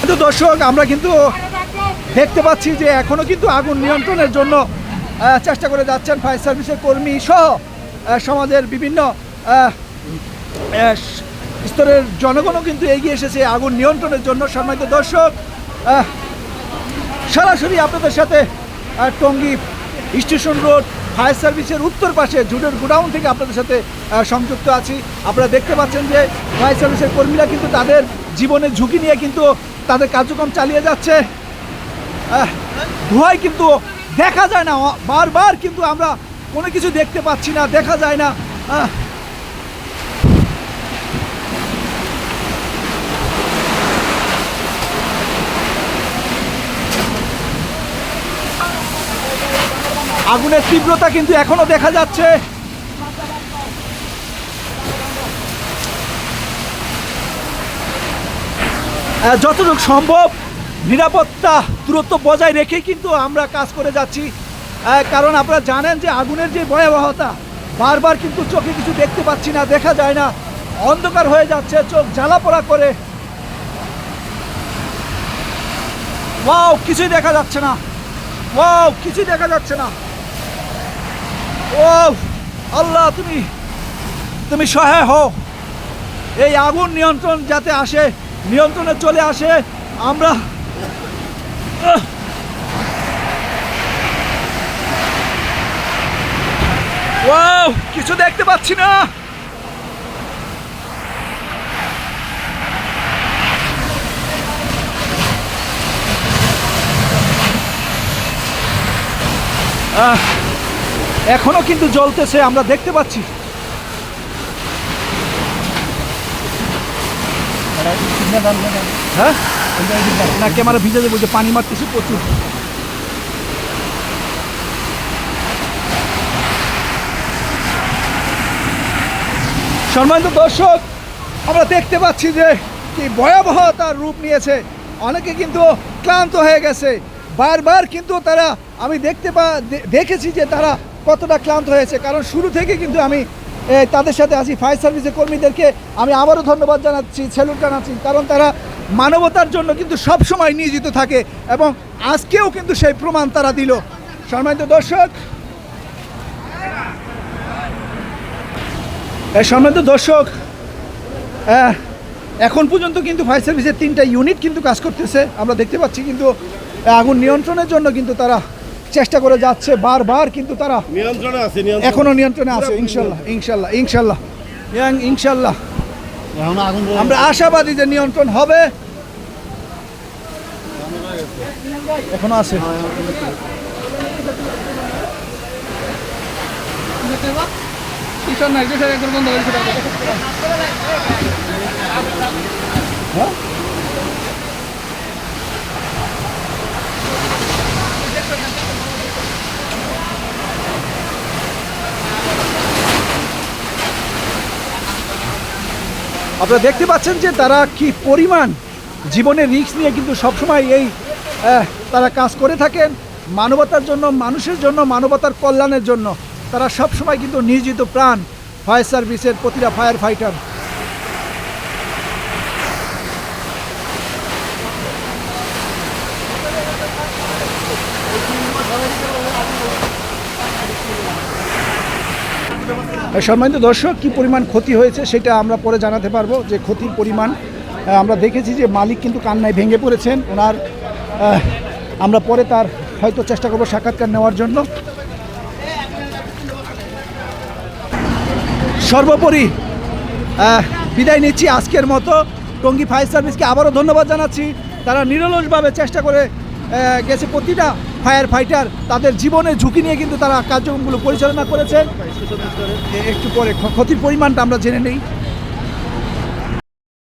কিন্তু দর্শক, আমরা কিন্তু দেখতে পাচ্ছি যে এখনও কিন্তু আগুন নিয়ন্ত্রণের জন্য চেষ্টা করে যাচ্ছেন ফায়ার সার্ভিসের কর্মী সহ সমাজের বিভিন্ন স্তরের জনগণও কিন্তু এগিয়ে এসেছে আগুন নিয়ন্ত্রণের জন্য। সম্মানিত দর্শক সরাসরি আপনাদের সাথে টঙ্গী স্টেশন রোড ফায়ার সার্ভিসের উত্তর পাশে জুডের গোডাউন থেকে আপনাদের সাথে সংযুক্ত আছি। আপনারা দেখতে পাচ্ছেন যে ফায়ার সার্ভিসের কর্মীরা কিন্তু তাদের জীবনের ঝুঁকি নিয়ে কিন্তু তাদের কার্যক্রম চালিয়ে যাচ্ছে। ধোঁয়ায় কিন্তু দেখা যায় না। বারবার কিন্তু আমরা কোনো কিছু দেখতে পাচ্ছি না, দেখা যায় না। আগুনের তীব্রতা কিন্তু এখনও দেখা যাচ্ছে। যতটুকু সম্ভব নিরাপত্তা দূরত্ব বজায় রেখে কিন্তু আমরা কাজ করে যাচ্ছি। কারণ আপনারা জানেন যে আগুনের যে ভয়াবহতা, বারবার কিন্তু চোখে কিছু দেখতে পাচ্ছি না, দেখা যায় না। অন্ধকার হয়ে যাচ্ছে, চোখ জ্বালা পোড়া করে। ওয়াও, কিছুই দেখা যাচ্ছে না। ওয়াও, কিছুই দেখা যাচ্ছে না। ও আল্লাহ, তুমি তুমি সহায় হও। এই আগুন নিয়ন্ত্রণ যাতে আসে নিয়ন্ত্রণে চলে আসে। আমরা কিছু দেখতে পাচ্ছি না। এখনও কিন্তু জ্বলতেছে আমরা দেখতে পাচ্ছি। হ্যাঁ? না, ক্যামেরা ভিজে যে পানি মারতেছি প্রচুর। সম্মানিত দর্শক, আমরা দেখতে পাচ্ছি যে কি ভয়াবহ তার রূপ নিয়েছে। অনেকে কিন্তু ক্লান্ত হয়ে গেছে। বারবার কিন্তু তারা, আমি দেখতে পা দেখেছি যে তারা কতটা ক্লান্ত হয়েছে। কারণ শুরু থেকে কিন্তু আমি তাদের সাথে আছি ফায়ার সার্ভিসের কর্মীদেরকে। আমি আবারও ধন্যবাদ জানাচ্ছি স্যালুট জানাচ্ছি, কারণ তারা মানবতার জন্য কিন্তু সব সময় নিয়োজিত থাকে এবং আজকেও কিন্তু সেই প্রমাণ তারা দিল। সম্মানিত দর্শক সম্মানিত দর্শক এখন পর্যন্ত কিন্তু ফায়ার সার্ভিসের তিনটা ইউনিট কিন্তু কাজ করতেছে। আমরা দেখতে পাচ্ছি কিন্তু আগুন নিয়ন্ত্রণের জন্য কিন্তু তারা চেষ্টা করে যাচ্ছে বারবার কিন্তু তারা নিয়ন্ত্রণে আছে এখনও নিয়ন্ত্রণে আছে ইনশাল্লাহ ইনশাল্লাহ ইনশাল্লাহ। ইনশাল্লাহ। আমরা আশাবাদী যে নিয়ন্ত্রণ হবে। এখনও আছে। হ্যাঁ? আপনারা দেখতে পাচ্ছেন যে তারা কি পরিমাণ জীবনের রিক্স নিয়ে কিন্তু সবসময় এই তারা কাজ করে থাকেন। মানবতার জন্য, মানুষের জন্য, মানবতার কল্যাণের জন্য। তারা সবসময় কিন্তু নিয়োজিত প্রাণ, ফায়ার সার্ভিসের প্রতিটা ফায়ার ফাইটার সম্মানিত দর্শক, কি পরিমাণ ক্ষতি হয়েছে সেটা আমরা পরে জানাতে পারব। যে ক্ষতির পরিমাণ আমরা দেখেছি যে মালিক কিন্তু কান্নায় ভেঙে পড়েছেন। ওনার আমরা পরে তার হয়তো চেষ্টা করব সাক্ষাৎকার নেওয়ার জন্য। সর্বোপরি বিদায় নিচ্ছি আজকের মতো। টঙ্গী ফায়ার সার্ভিসকে আবারও ধন্যবাদ জানাচ্ছি। তারা নিরলসভাবে চেষ্টা করে গেছে প্রতিটা ফায়ার ফাইটার তাদের জীবনের ঝুঁকি নিয়ে কিন্তু তারা কার্যক্রমগুলো পরিচালনা করেছে। একটু পরে ক্ষতির পরিমাণটা আমরা জেনে নেই।